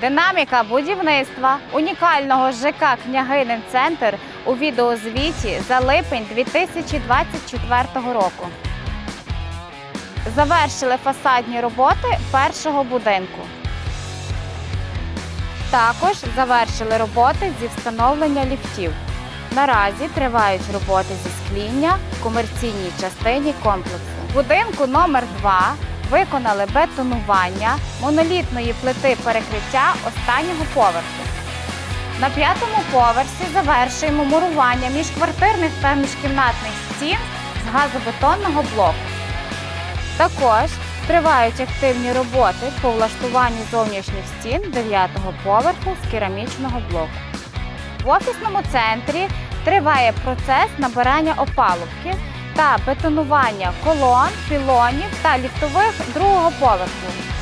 Динаміка будівництва унікального ЖК Княгинин Центр у відеозвіті за липень 2024 року. Завершили фасадні роботи першого будинку. Також завершили роботи зі встановлення ліфтів. Наразі тривають роботи зі скління в комерційній частині комплексу. Будинку номер 2 виконали бетонування монолітної плити перекриття останнього поверху. На п'ятому поверсі завершуємо мурування міжквартирних та міжкімнатних стін з газобетонного блоку. Також тривають активні роботи по влаштуванню зовнішніх стін 9-го поверху з керамічного блоку. В офісному центрі триває процес набирання опалубки та бетонування колон, пілонів та ліфтових другого поверху.